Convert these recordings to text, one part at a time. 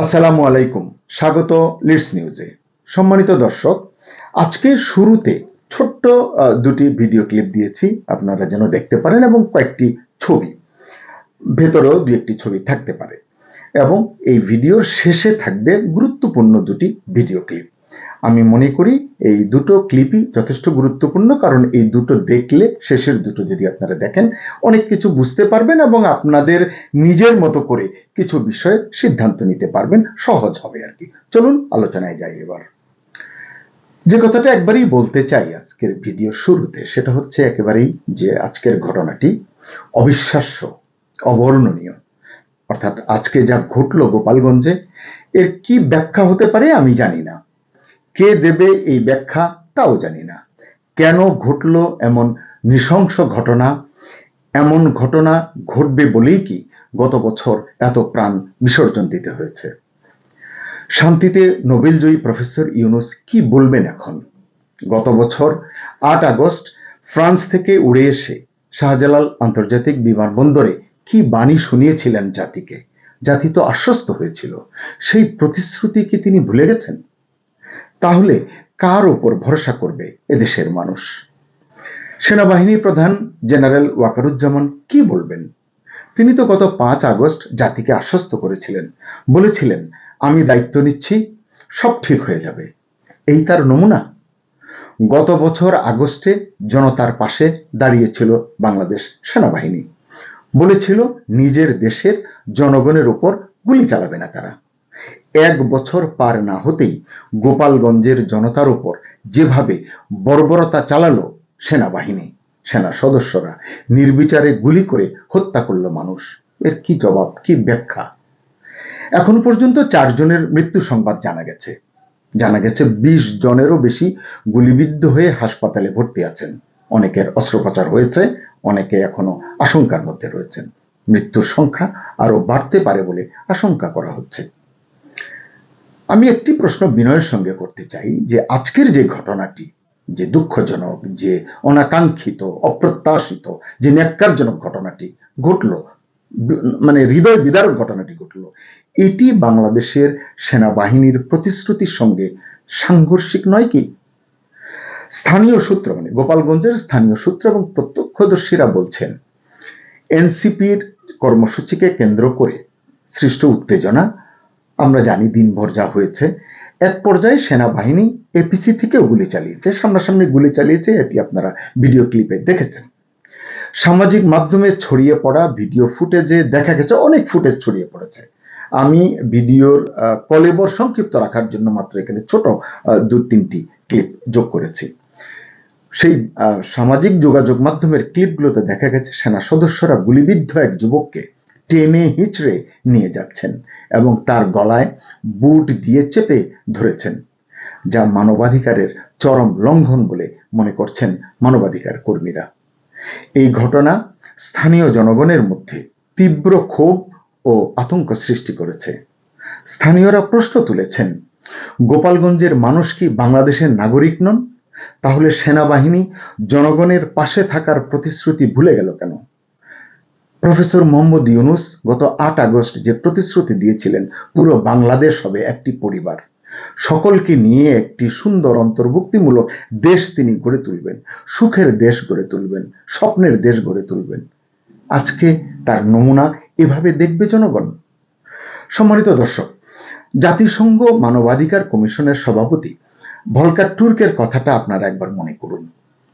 আসসালামু আলাইকুম। স্বাগত লিডস নিউজে সম্মানিত দর্শক, আজকে শুরুতে ছোট্ট দুটি ভিডিও ক্লিপ দিয়েছি। আপনারা যেন দেখতে পারেন এবং কয়েকটি ছবি। ভেতরেও দু একটি ছবি থাকতে পারে। এবং এই ভিডিওর শেষে থাকবে গুরুত্বপূর্ণ দুটি ভিডিও ক্লিপ আমি মনে করি এই দুটো ক্লিপই যথেষ্ট গুরুত্বপূর্ণ, কারণ এই দুটো দেখলে শেষের দুটো যদি আপনারা দেখেন, অনেক কিছু বুঝতে পারবেন এবং আপনাদের নিজের মতো করে কিছু বিষয়ে সিদ্ধান্ত নিতে পারবেন, সহজ হবে আর কি। চলুন আলোচনায় যাই এবার। যে কথাটা একবারই বলতে চাই আজকের ভিডিও শুরুতে, সেটা হচ্ছে একেবারেই যে আজকের ঘটনাটি অবিশ্বাস্য, অবর্ণনীয়। অর্থাৎ আজকে যা ঘটলো গোপালগঞ্জে, এর কি ব্যাখ্যা হতে পারে আমি জানি না। কে দেবে এই ব্যাখ্যা তাও জানি না। কেন ঘটলো এমন নৃশংস ঘটনা? এমন ঘটনা ঘটবে বলেই কি গত বছর এত প্রাণ বিসর্জন দিতে হয়েছে? শান্তিতে নোবেলজয়ী প্রফেসর ইউনুস কি বলবেন এখন? গত বছর আট আগস্ট ফ্রান্স থেকে উড়ে এসে শাহজালাল আন্তর্জাতিক বিমানবন্দরে কি বাণী শুনিয়েছিলেন জাতিকে? জাতি তো আশ্বস্ত হয়েছিল। সেই প্রতিশ্রুতি কি তিনি ভুলে গেছেন? তাহলে কার ওপর ভরসা করবে এদেশের মানুষ? সেনাবাহিনী প্রধান জেনারেল ওয়াকারুজ্জামান কি বলবেন? তিনি তো গত পাঁচ আগস্ট জাতিকে আশ্বস্ত করেছিলেন। বলেছিলেন, আমি দায়িত্ব নিচ্ছি, সব ঠিক হয়ে যাবে। এই তার নমুনা? গত বছর আগস্টে জনতার পাশে দাঁড়িয়েছিল বাংলাদেশ সেনাবাহিনী। বলেছিল, নিজের দেশের জনগণের উপর গুলি চালাবে না তারা। এক বছর পার না হতেই গোপালগঞ্জের জনতার উপর যেভাবে বর্বরতা চালালো সেনাবাহিনী, সেনা সদস্যরা নির্বিচারে গুলি করে হত্যা করল মানুষ। এর কি জবাব, কি ব্যাখ্যা? এখন পর্যন্ত চারজনের মৃত্যু সংবাদ জানা গেছে। জানা গেছে বিশ জনেরও বেশি গুলিবিদ্ধ হয়ে হাসপাতালে ভর্তি আছেন। অনেকের অস্ত্রোপচার হয়েছে, অনেকে এখনও আশঙ্কার মধ্যে রয়েছেন। মৃত্যুর সংখ্যা আরও বাড়তে পারে বলে আশঙ্কা করা হচ্ছে। আমি একটি প্রশ্ন বিনয়ের সঙ্গে করতে চাই, যে আজকের যে ঘটনাটি, যে দুঃখজনক, যে অনাকাঙ্ক্ষিত, অপ্রত্যাশিত, যে ন্যাক্কারজনক ঘটনাটি ঘটলো মানে হৃদয় বিদারক ঘটনাটি ঘটলো, এটি বাংলাদেশের সেনাবাহিনীর প্রতিশ্রুতির সঙ্গে সাংঘর্ষিক নয় কি? স্থানীয় সূত্র মানে গোপালগঞ্জের স্থানীয় সূত্র এবং প্রত্যক্ষদর্শীরা বলছেন, এনসিপির কর্মসূচিকে কেন্দ্র করে সৃষ্ট উত্তেজনা আমরা জানি দিনভর যা হয়েছে। এক পর্যায়ে সেনাবাহিনী এপিসি থেকেও গুলি চালিয়েছে, সামনাসামনি গুলি চালিয়েছে, এটি আপনারা ভিডিও ক্লিপে দেখেছেন। সামাজিক মাধ্যমে ছড়িয়ে পড়া ভিডিও ফুটেজে দেখা গেছে, অনেক ফুটেজ ছড়িয়ে পড়েছে। আমি ভিডিওর কলেবর সংক্ষিপ্ত রাখার জন্য মাত্র এখানে ছোট দু তিনটি ক্লিপ যোগ করেছি। সেই সামাজিক যোগাযোগ মাধ্যমের ক্লিপগুলোতে দেখা গেছে, সেনা সদস্যরা গুলিবিদ্ধ এক যুবককে টেনে হিচড়ে নিয়ে যাচ্ছেন এবং তার গলায় বুট দিয়ে চেপে ধরেছেন, যা মানবাধিকারের চরম লঙ্ঘন বলে মনে করছেন মানবাধিকার কর্মীরা। এই ঘটনা স্থানীয় জনগণের মধ্যে তীব্র ক্ষোভ ও আতঙ্ক সৃষ্টি করেছে। স্থানীয়রা প্রশ্ন তুলেছেন, গোপালগঞ্জের মানুষ কি বাংলাদেশের নাগরিক নন? তাহলে সেনাবাহিনী জনগণের পাশে থাকার প্রতিশ্রুতি ভুলে গেল কেন? প্রফেসর মোহাম্মদ ইউনুস গত আট আগস্ট যে প্রতিশ্রুতি দিয়েছিলেন, পুরো বাংলাদেশ হবে একটি পরিবার। সকলকে নিয়ে একটি সুন্দর অন্তর্ভুক্তিমূলক দেশ তিনি গড়ে তুলবেন। সুখের দেশ গড়ে তুলবেন, স্বপ্নের দেশ গড়ে তুলবেন। আজকে তার নমুনা এভাবে দেখবে জনগণ। সম্মানিত দর্শক, জাতিসংঘ মানবাধিকার কমিশনের সভাপতি ভলকার টুর্কের কথাটা আপনারা একবার মনে করুন।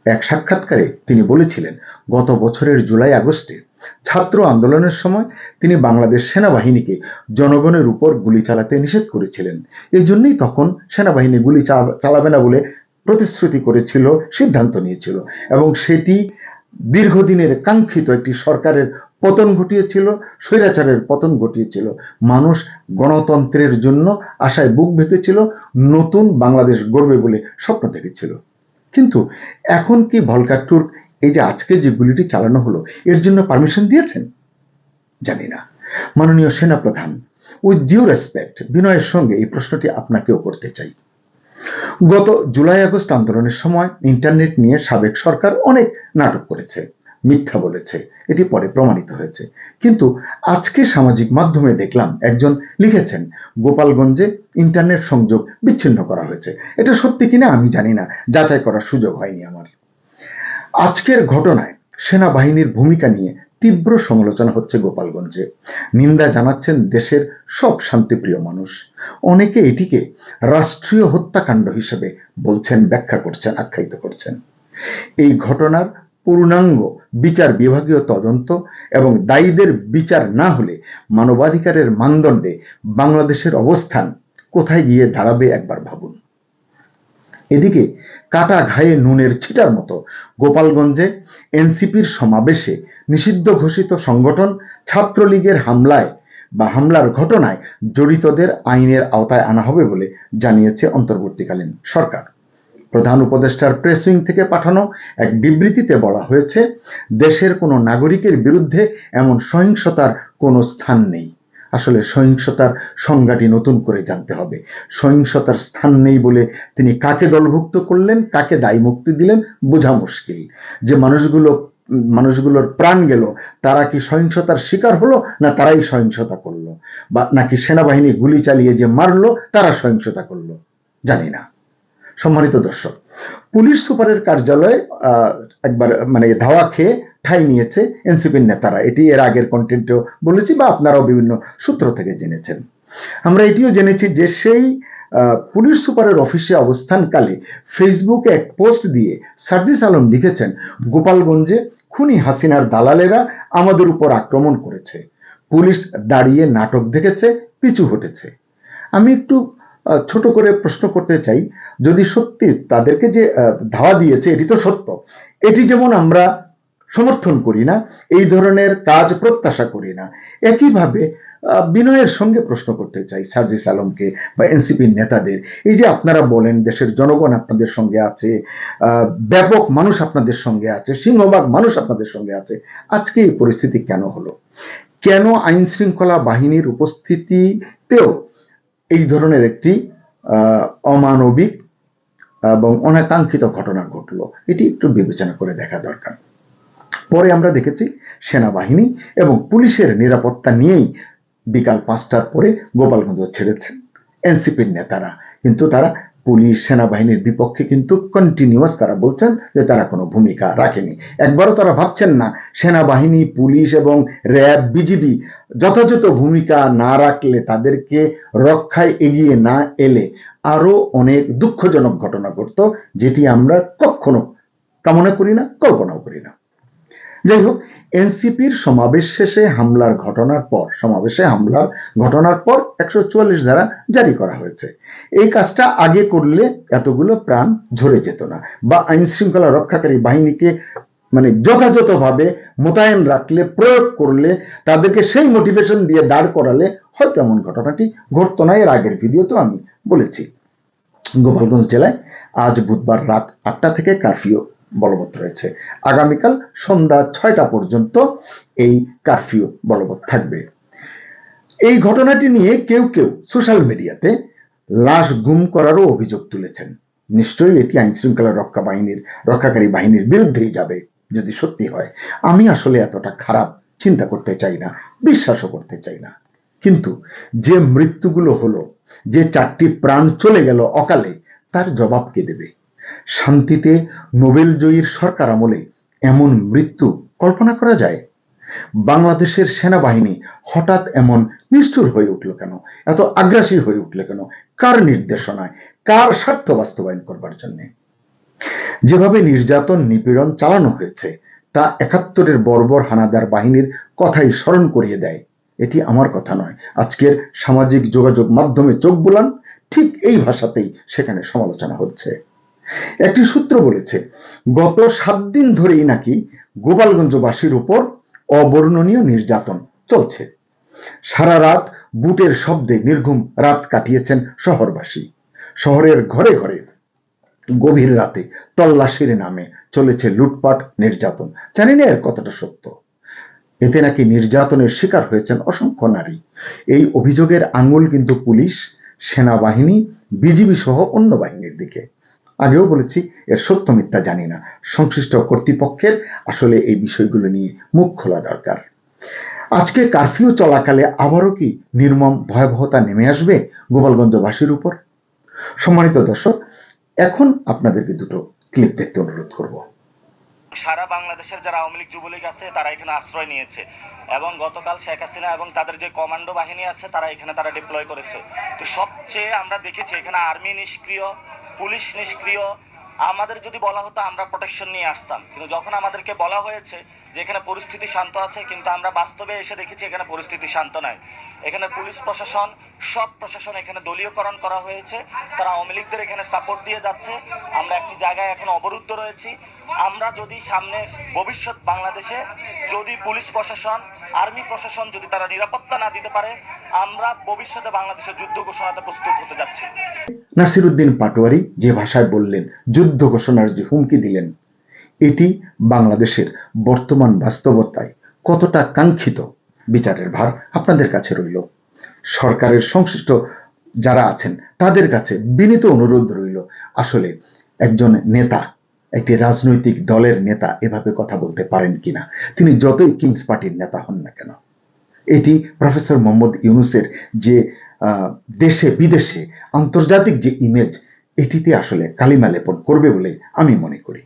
এক সাক্ষাৎকারে তিনি বলেছিলেন, গত বছরের জুলাই আগস্টে ছাত্র আন্দোলনের সময় তিনি বাংলাদেশ সেনাবাহিনীকে জনগণের উপর গুলি চালাতে নিষেধ করেছিলেন। এই জন্যই তখন সেনাবাহিনী গুলি চালাবে না বলে প্রতিশ্রুতি করেছিল, সিদ্ধান্ত নিয়েছিল এবং সেটি দীর্ঘদিনের কাঙ্ক্ষিত একটি সরকারের পতন ঘটিয়েছিল, স্বৈরাচারের পতন ঘটিয়েছিল। মানুষ গণতন্ত্রের জন্য আশায় বুক ভেতেছিল নতুন বাংলাদেশ গড়বে বলে স্বপ্ন দেখেছিল। কিন্তু এখন কি ভলকার টুর্ক এই যে আজকে যে গুলিটি চালানো হলো, এর জন্য পারমিশন দিয়েছেন? জানি না। মাননীয় সেনাপ্রধান উইথ ডিউ রেসপেক্ট বিনয়ের সঙ্গে এই প্রশ্নটি আপনাকেও করতে চাই। গত জুলাই আগস্ট আন্দোলনের সময় ইন্টারনেট নিয়ে সাবেক সরকার অনেক নাটক করেছে, মিথ্যা বলেছে, এটি পরে প্রমাণিত হয়েছে। কিন্তু আজকে সামাজিক মাধ্যমে দেখলাম একজন লিখেছেন, গোপালগঞ্জে ইন্টারনেট সংযোগ বিচ্ছিন্ন করা হয়েছে। এটা সত্যি কিনা আমি জানি না, যাচাই করার সুযোগ হয়নি আমার। আজকের ঘটনায় সেনাবাহিনীর ভূমিকা নিয়ে তীব্র সমালোচনা হচ্ছে গোপালগঞ্জে। নিন্দা জানাচ্ছেন দেশের সব শান্তিপ্রিয় মানুষ। অনেকে এটিকে রাষ্ট্রীয় হত্যাকাণ্ড হিসেবে বলছেন, ব্যাখ্যা করছেন, আখ্যায়িত করছেন। এই ঘটনার পূর্ণাঙ্গ বিচার বিভাগীয় তদন্ত এবং দায়ীদের বিচার না হলে মানবাধিকারের মানদণ্ডে বাংলাদেশের অবস্থান কোথায় গিয়ে দাঁড়াবে একবার ভাবুন। এদিকে কাটা ঘায়ে নুনের ছিটার মতো গোপালগঞ্জে এনসিপির সমাবেশে নিষিদ্ধ ঘোষিত সংগঠন ছাত্রলীগের হামলায় বা হামলার ঘটনায় জড়িতদের আইনের আওতায় আনা হবে বলে জানিয়েছে অন্তর্বর্তীকালীন সরকার। প্রধান উপদেষ্টার প্রেস উইং থেকে পাঠানো এক বিবৃতিতে বলা হয়েছে, দেশের কোনো নাগরিকের বিরুদ্ধে এমন সহিংসতার কোনো স্থান নেই। আসলে সহিংসতার সংজ্ঞাটি নতুন করে জানতে হবে। সহিংসতার স্থান নেই বলে তিনি কাকে দলভুক্ত করলেন, কাকে দায়ী মুক্তি দিলেন, বোঝা মুশকিল। যে মানুষগুলো, মানুষগুলোর প্রাণ গেল, তারা কি সহিংসতার শিকার হলো না তারাই সহিংসতা করল? বা নাকি সেনাবাহিনী গুলি চালিয়ে যে মারলো, তারা সহিংসতা করল? জানি না। সম্মানিত দর্শক, পুলিশ সুপারের কার্যালয়ে একবার মানে ধাওয়া খেয়ে ঠাই নিয়েছে এনসিপির নেতারা। এটি এর আগের কন্টেন্টেও বলেছি বা আপনারাও বিভিন্ন সূত্র থেকে জেনেছেন। আমরা এটিও জেনেছি যে সেই পুলিশ সুপারের অফিসে অবস্থানকালে ফেসবুকে এক পোস্ট দিয়ে সার্জিস আলম লিখেছেন, গোপালগঞ্জে খুনি হাসিনার দালালেরা আমাদের উপর আক্রমণ করেছে। পুলিশ দাঁড়িয়ে নাটক দেখেছে, পিছু হটেছে। আমি একটু ছোট করে প্রশ্ন করতে চাই, যদি সত্যি তাদেরকে যে ধাওয়া দিয়েছে, এটি তো সত্য। এটি যেমন আমরা সমর্থন করি না, এই ধরনের কাজ প্রত্যাশা করি না। একইভাবে বিনয়ের সঙ্গে প্রশ্ন করতে চাই সার্জিস আলমকে বা এনসিপির নেতাদের। এই যে আপনারা বলেন দেশের জনগণ আপনাদের সঙ্গে আছে ব্যাপক মানুষ আপনাদের সঙ্গে আছে, সিংহভাগ মানুষ আপনাদের সঙ্গে আছে, আজকে এই পরিস্থিতি কেন হলো? কেন আইন শৃঙ্খলা বাহিনীর উপস্থিতিতেও এই ধরনের একটি অমানবিক এবং অনাকাঙ্ক্ষিত ঘটনা ঘটলো? এটি একটু বিবেচনা করে দেখা দরকার। পরে আমরা দেখেছি সেনাবাহিনী এবং পুলিশের নিরাপত্তা নিয়েই বিকাল পাঁচটার পরে গোপালগঞ্জ ছেড়েছেন এনসিপির নেতারা। কিন্তু তারা পুলিশ, সেনাবাহিনীর বিপক্ষে কিন্তু কন্টিনিউয়াস তারা বলছেন যে তারা কোনো ভূমিকা রাখেনি। একবারও তারা ভাবছেন না সেনাবাহিনী, পুলিশ এবং র্যাব, বিজিবি যথাযথ ভূমিকা না রাখলে তাদেরকে রক্ষায় এগিয়ে না এলে আরও অনেক দুঃখজনক ঘটনা ঘটতো, যেটি আমরা কখনো কামনা করি না, কল্পনাও করি না। যাই হোক এনসিপির সমাবেশ শেষে হামলার ঘটনার পর, সমাবেশে হামলার ঘটনার পর একশো চুয়াল্লিশ ধারা জারি করা হয়েছে। এই কাজটা আগে করলে এতগুলো প্রাণ ঝরে যেত না বা আইন শৃঙ্খলা রক্ষাকারী বাহিনীকে মানে যথাযথভাবে মোতায়েন রাখলে, প্রয়োগ করলে, তাদেরকে সেই মোটিভেশন দিয়ে দাঁড় করালে হয়তো এমন ঘটনাটি ঘটতো না। এর আগের ভিডিও তো আমি বলেছি। গোপালগঞ্জ জেলায় আজ বুধবার রাত আটটা থেকে কারফিউ বলবৎ রয়েছে। আগামীকাল সন্ধ্যা ছয়টা পর্যন্ত এই কারফিউ বলবৎ থাকবে। এই ঘটনাটি নিয়ে কেউ কেউ সোশ্যাল মিডিয়াতে লাশ গুম করারও অভিযোগ তুলেছেন। নিশ্চয়ই এটি আইন শৃঙ্খলা রক্ষা বাহিনীর, রক্ষাকারী বাহিনীর বিরুদ্ধেই যাবে, যদি সত্যি হয়। আমি আসলে এতটা খারাপ চিন্তা করতে চাই না, বিশ্বাসও করতে চাই না। কিন্তু যে মৃত্যুগুলো হলো, যে চারটি প্রাণ চলে গেল অকালে, তার জবাব কে দেবে? শান্তিতে নোবেল জয়ীর সরকার আমলে এমন মৃত্যু কল্পনা করা যায়? বাংলাদেশের সেনাবাহিনী হঠাৎ এমন নিষ্ঠুর হয়ে উঠল কেন? এত আগ্রাসী হয়ে উঠল কেন? কার নির্দেশনায়? কার স্বার্থ বাস্তবায়ন করবার জন্য? যেভাবে নির্যাতন নিপীড়ন চালানো হয়েছে, তা একাত্তরের বর্বর হানাদার বাহিনীর কথাই স্মরণ করিয়ে দেয়। এটি আমার কথা নয়। আজকের সামাজিক যোগাযোগ মাধ্যমে চোখ বুলান, ঠিক এই ভাষাতেই সেখানে সমালোচনা হচ্ছে। একটি সূত্র বলেছে, গত সাত দিন ধরেই নাকি গোপালগঞ্জবাসীর উপর অবর্ণনীয় নির্যাতন চলছে। সারা রাত বুটের শব্দে নির্ঘুম রাত কাটিয়েছেন শহরবাসী। শহরের ঘরে ঘরে গভীর রাতে তল্লাশির নামে চলেছে লুটপাট, নির্যাতন। জানি না এর কতটা সত্য। এতে নাকি নির্যাতনের শিকার হয়েছেন অসংখ্য নারী। এই অভিযোগের আঙুল কিন্তু পুলিশ, সেনাবাহিনী, বিজিবি সহ অন্য বাহিনীর দিকে। আগেও বলেছি, এর সত্য মিথ্যা জানি না। সংশ্লিষ্ট কর্তৃপক্ষের আসলে এই বিষয়গুলো নিয়ে মুখ খোলা দরকার। আজকে কারফিউ চলাকালে আবারও কি নির্মম ভয়াবহতা নেমে আসবে গোপালগঞ্জবাসীর উপর? সম্মানিত দর্শক, এখন আপনাদেরকে দুটো ক্লিপ দেখতে অনুরোধ করব। সারা বাংলাদেশের যারা আওয়ামী লীগ যুবলীগ আছে, তারা এখানে আশ্রয় নিয়েছে। এবং গতকাল শেখ হাসিনা এবং তাদের যে কমান্ডো বাহিনী আছে, তারা এখানে তারা ডিপ্লয় করেছে। তো সবচেয়ে আমরা দেখেছি, এখানে আর্মি নিষ্ক্রিয় পুলিশ নিষ্ক্রিয়, আমাদের যদি বলা হতো আমরা প্রোটেকশন নিয়ে আসতাম। কিন্তু যখন আমাদেরকে বলা হয়েছে যে এখানে পরিস্থিতি শান্ত আছে, কিন্তু আমরা বাস্তবে এসে দেখেছি এখানে পরিস্থিতি শান্ত নয়। এখানে পুলিশ প্রশাসন, সব প্রশাসন এখানে দলীয়করণ করা হয়েছে। তারা আওয়ামী লীগদের এখানে সাপোর্ট দিয়ে যাচ্ছে। আমরা একটি জায়গায় এখন অবরুদ্ধ রয়েছি। আমরা যদি সামনে ভবিষ্যৎ বাংলাদেশে যদি পুলিশ প্রশাসন, আর্মি প্রশাসন যদি তারা নিরাপত্তা না দিতে পারে, আমরা ভবিষ্যতে বাংলাদেশে যুদ্ধ ঘোষণাতে প্রস্তুত হতে যাচ্ছি। নাসিরুদ্দিন পাটোয়ারি যে ভাষায় বললেন, যুদ্ধ ঘোষণার যে হুমকি দিলেন এটি বাংলাদেশের বর্তমান বাস্তবতায় কতটা কাঙ্ক্ষিত বিচারের ভার আপনাদের কাছে রইল। সরকারের সংশ্লিষ্ট যারা আছেন, তাদের কাছে বিনীত অনুরোধ রইল। আসলে একজন নেতা, একটি রাজনৈতিক দলের নেতা এভাবে কথা বলতে পারেন কিনা? তিনি যতই কিংস পার্টির নেতা হন না কেন। এটি প্রফেসর মোহাম্মদ ইউনুসের যে দেশে বিদেশে আন্তর্জাতিক যে ইমেজ এটিতে আসলে কালিমা লেপন করবে বলে আমি মনে করি।